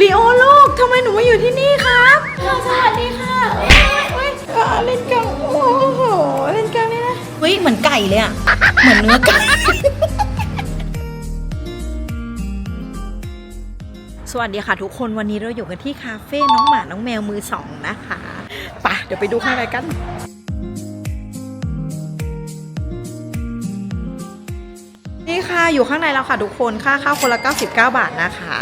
ลีโอลูกทำไมหนูมาอยู่ที่นี่ครับสวัสดีค่ะเฮ้ยเอ่อเล่นกังโอ้โหเล่นกังนี่นะเฮ้ยเหมือนไก่เลยอะเหมือนเนื้อไก่สวัสดีค่ะทุกคนวันนี้เราอยู่กันที่คาเฟ่น้องหมาน้องแมวมือสองนะคะไปะเดี๋ยวไปดูข้างในกันนี่ค่ะอยู่ข้างในแล้วค่ะทุกคนค่าเข้าคนละ 99 บาทนะคะ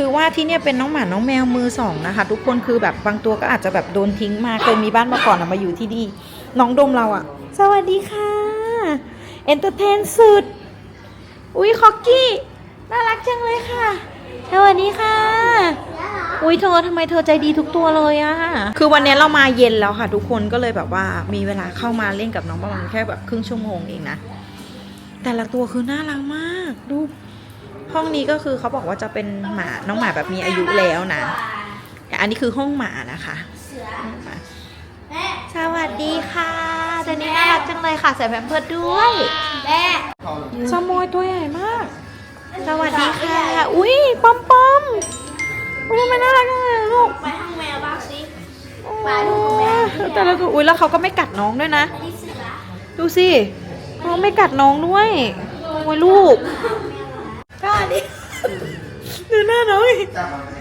คือว่าที่เนี่ยเป็นน้องหมาน้องแมวมือสองนะคะ ทุกคนคือแบบบางตัวก็อาจจะแบบโดนทิ้งมาเคยมีบ้านมาก่อนอะมาอยู่ที่นี่น้องดมเราอะสวัสดีค่ะเอนเตอร์เทนสุด อุ้ยคอกกี้น่ารักจังเลยค่ะ สวัสดีค่ะ อุ้ยเธอทำไมเธอใจดีทุกตัวเลยอะคือวันนี้เรามาเย็นแล้วค่ะ ทุกคนก็เลยแบบว่ามีเวลาเข้ามาเล่นกับน้องประมาณแค่แบบครึ่งชั่วโมงเองนะแต่ละตัวคือน่ารักมากดู ห้องนี้ก็คือเขาบอกว่าจะเป็นหมาน้องหมาแบบมีอายุแล้วนะแต่อันนี้คือห้องหมานะคะห้องหมาสวัสดีค่ะตัวนี้น่ารักจังเลยค่ะใส่แพมเพิร์ดด้วยแม่สโมยตัวใหญ่มาก สวัสดีค่ะ อุ้ยปอมปอมอุ้ยทำไมน่ารักจังเลยอะลูกไปห้องแมวบ้างสิไปโอ้ดูแมวแต่ละตัวอุ้ยแล้วเขาก็ไม่กัดน้องด้วยนะอันนี้เสือดูสิน้องไม่กัดน้องด้วยโอ้ยลูกสวัสดีดู หน้าน้องอีก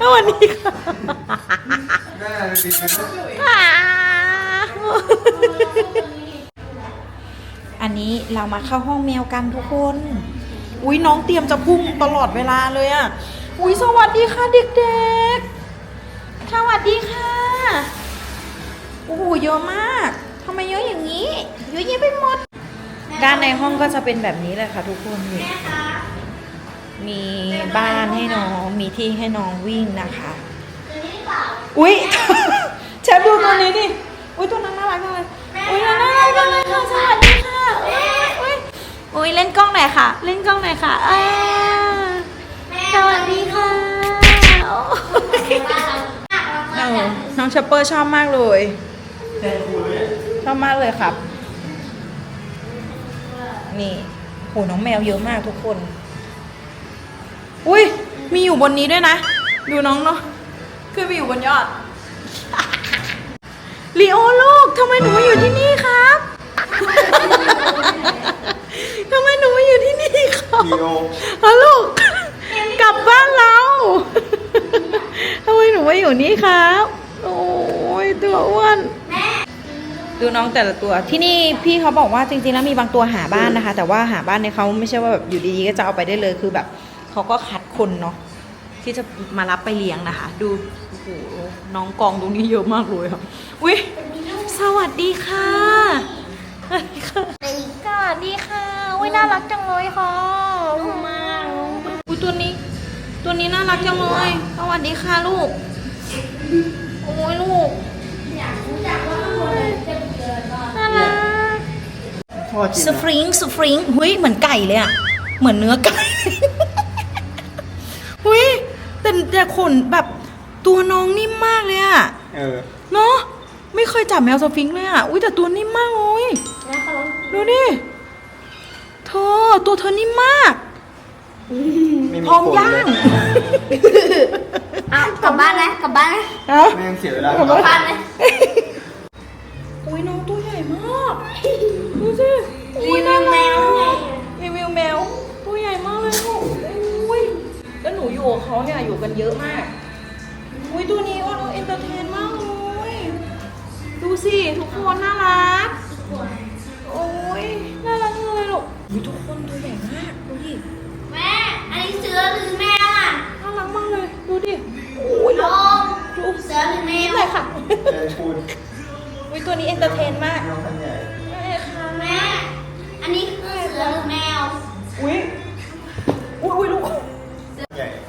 สวัสดีค่ะอ่าอันนี้เรามาเข้าห้องแมวกันทุกคน อุ้ยน้องเตรียมจะพุ่งตลอดเวลาเลยอะ อุ้ยสวัสดีค่ะเด็กๆ สวัสดีค่ะโอ้โหเยอะมากทำไมเยอะอย่างนี้ เยอะแยะไปหมด ด้านในห้องก็จะเป็นแบบนี้เลยค่ะทุกคนนี่แม่คะมีบ้านให้น้อง มีที่ให้น้องวิ่งนะคะตัวนี้หรือเปล่าอุ้ยแชมป์ดูตัวนี้ดิ อุ้ยตัวนั้นน่ารักจังเลยอุ้ยน่ารักจังเลยค่ะสวัสดีค่ะอุ้ยอุ้ยอุ้ยเล่นกล้องหน่อยค่ะ เล่นกล้องหน่อยค่ะอ่าสวัสดีค่ะโอ้เออน้องชัปเปอร์ชอบมากเลยชอบมากเลยครับ นี่โหน้องแมวเยอะมากทุกคน อุ้ยมีอยู่บนนี้ด้วยนะ ดูน้องเนาะขึ้นไปอยู่บนยอดลีโอลูกทำไมหนูมาอยู่ที่นี่ครับทำไมหนูมาอยู่ที่นี่ครับลีโอฮัลลูก กลับบ้านเราทำไมหนูมาอยู่นี่ครับ โอ้ยตัวอ้วนดูน้องแต่ละตัวที่นี่พี่เขาบอกว่าจริงๆแล้วมีบางตัวหาบ้านนะคะ แต่ว่าหาบ้านในยเขาไม่ใช่ว่าแบบอยู่ดีๆก็จะเอาไปได้เลยคือแบบเขาก็คัด คนเนาะที่จะมารับไปเลี้ยงนะคะ ดูโอ้โหน้องกองตรงนี้เยอะมากเลยค่ะอุ้ยสวัสดีค่ะสวัสดีค่ะสวัสดีค่ะอุ้ยน่ารักจังเลยค่ะลูกมากอุ้ยตัวนี้ ตัวนี้น่ารักจังเลยสวัสดีค่ะลูกโอ้ยลูกน่ารักพ่อกินสฟริงสฟริงหุยเหมือนไก่เลยอะเหมือนเนื้อไก่หุย แต่แต่ขนแบบตัวน้องนิ่มมากเลยอะเออ เนาะไม่เคยจับแมวสฟิงค์เลยอะอุ้ยแต่ตัวนิ่มมากเลยดูดิเธอตัวเธอนิ่มมากไม่มีพร้อมขนย่างเลยเอากลับบ้านไหมกลับบ้านไหมเอ้า แม่งเสียเวลา กลับบ้านไหมอุ้ยน้องตัวใหญ่มาก ดูสิ เขาเนี่ยอยู่กันเยอะมาก อุ้ยตัวนี้ว่าเราเอนเตอร์เทนมากเลย ดูสิ ทุกคนน่ารัก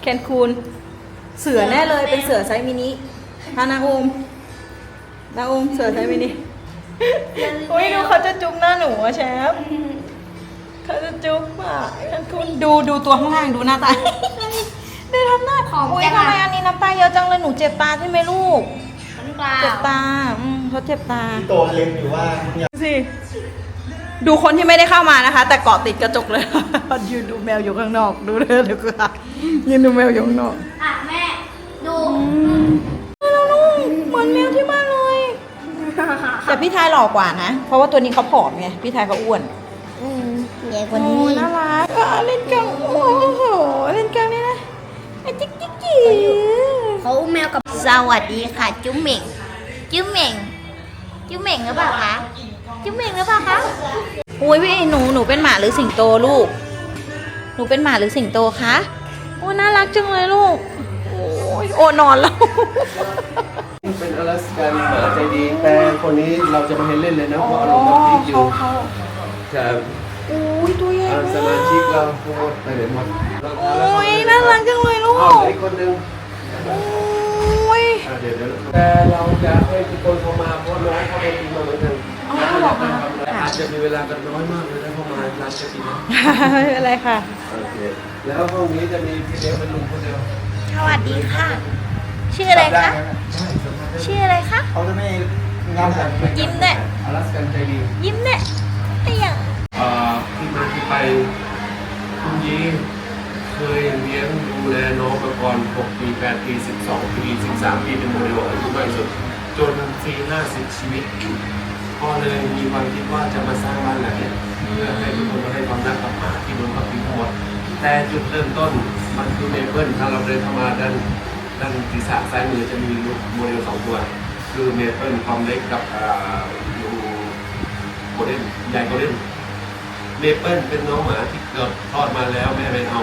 คนคูนเสือแน่เลยเป็นเสือไซส์มินิฮานาโอมนาโอมเสือไซส์มินิอุ้ยดูเขาจะจุ๊บหน้าหนูอะแชมป์เขาจะจุ๊บอะแคนคูนดูดูตัวข้างล่างดูหน้าตาดูทำหน้าของอุ้ยจังทำอะไมอันนี้น้ำตาเยอะจังเลยหนูเจ็บตาใช่ไหมลูกมันเปล่าเจ็บตาอืมเขาเจ็บตาที่โตเล็มอยู่ว่าเนี่ยสิ ดูคนที่ไม่ได้เข้ามานะคะ แต่เกาะติดกระจกเลย ยืนดูแมวอยู่ข้างนอกดูเลยเดี๋ยวก็ยืนดูแมวอยู่ข้างนอกอะแม่ดูแล้วลูกเหมือนแมวที่บ้านเลย แต่พี่ทายหล่อกว่านะ เพราะว่าตัวนี้เขาผอมไงพี่ทายเขาอ้วนอืมใหญ่กว่าโอ้นี้น่ารักอะเล่นกังโอ้โหเล่นกังนี่นะไอ้จิ๊กจิ๊กจิ๊กเขาอุ้มแมวกับสวัสดีค่ะ จุ๊มเหม่งจุ๊มเหม่งจุ๊มเหม่งหรือเปล่าคะ จุ๊มเหม่งหรือเปล่าคะอุ้ยพี่หนูหนูเป็นหมาหรือสิงโตลูก หนูเป็นหมาหรือสิงโตคะโอ้น่ารักจังเลยลูกโอ้ยโอนอนแล้วเป็นอลาสกันหมาใจดีแต่คนนี้เราจะไม่ให้เล่นเลยนะเพราะอารมณ์เราพีคอยู่เขาจะโอ้ยตัวใหญ่อ่าสมาชิกเราโคตรไปไหนหมดเราโอ้ยน่ารักจังเลยลูอ้าวกเหลืออีกคนนึงโอ้ยอ่าเดี๋ยวเดี๋ยวแต่เราจะให้ เวลากันน้อยมากเลยนะเข้ามาร้านจะกินนะไม่เป็นไรค่ะ โอเค แล้วห้องนี้จะมีพี่เลี้ยงเป็นลุงคนเดียวสวัสดีค่ะ ชื่ออะไรคะ ชื่ออะไรคะ เขาจะไม่งับกันยิ้มด้วยอลาสกันใจดี ยิ้มเนี่ยไอ้ยังเอ่อที่มาที่ไปคุณยีเคยเลี้ยงดูแลน้องมาก่อน6ปี8ปี12ปี13ปีเป็นโมเดลอายุมากที่สุดจนปี50ชีวิต ก็เลยมีความคิดว่าจะมาสร้างบ้านหลังนี้เพื่อให้ทุกคนมาให้ความรักกับหมาที่โดนกับปีทั้งหมดแต่จุดเริ่มต้นมันคือเมเปิลถ้าเราเดินเข้ามาด้านด้านศีรษะซ้ายมือจะมีโมเดลสองตัว คือเมเปิลความเล็กกับอ่าลูโกลเด้นใหญ่โกลเด้นเมเปิลเป็นน้องหมาที่เกิดคลอดมาแล้วแม่ไปเอา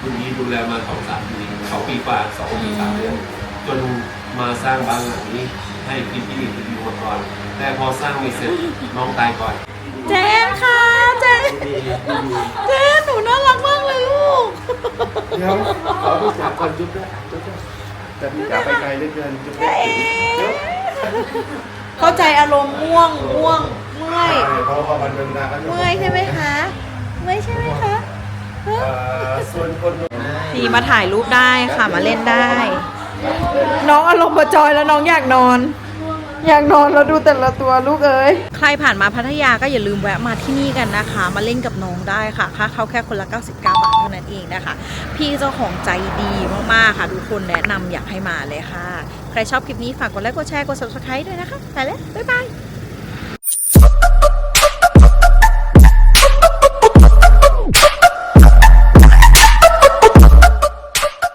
คุณยีดูแลมาสองสามปีสองปีกว่าสองปีสามเดือนจน มาสร้างบ้านหลังนี้ให้พี่พี่ที่อยู่มาก่อน แต่พอสร้างไม่เสร็จน้องตายก่อนเจนค่ะเจนเจนหนูน่ารักมากเลยลูกเดี๋ยวขอผู้จับก่อนจุ๊บด้วยจุ๊บด้วยแต่พี่จับไปไกลเหลือเกินจุ๊บด้วยเดี๋ยวเข้าใจอารมณ์ง่วงง่วงเมื่อยเพราะว่าวันเวลาก็จะเมื่อยใช่ไหมคะเมื่อยใช่ไหมคะส่วนคนดีมาถ่ายรูปได้ค่ะมาเล่นได้ น้องอารมณ์ประจอยแล้วน้องอยากนอน อยากนอนแล้วดูแต่ละตัวลูกเอ้ยใครผ่านมาพัทยาก็อย่าลืมแวะมาที่นี่กันนะคะ มาเล่นกับน้องได้ค่ะค่าเข้าแค่คนละ 99 บาทเท่านั้นเองนะคะ พี่เจ้าของใจดีมากๆค่ะ ทุกคนแนะนำอยากให้มาเลยค่ะ ใครชอบคลิปนี้ฝากกดไลค์กดแชร์กด subscribe ด้วยนะคะไปแล้วบ๊ายบาย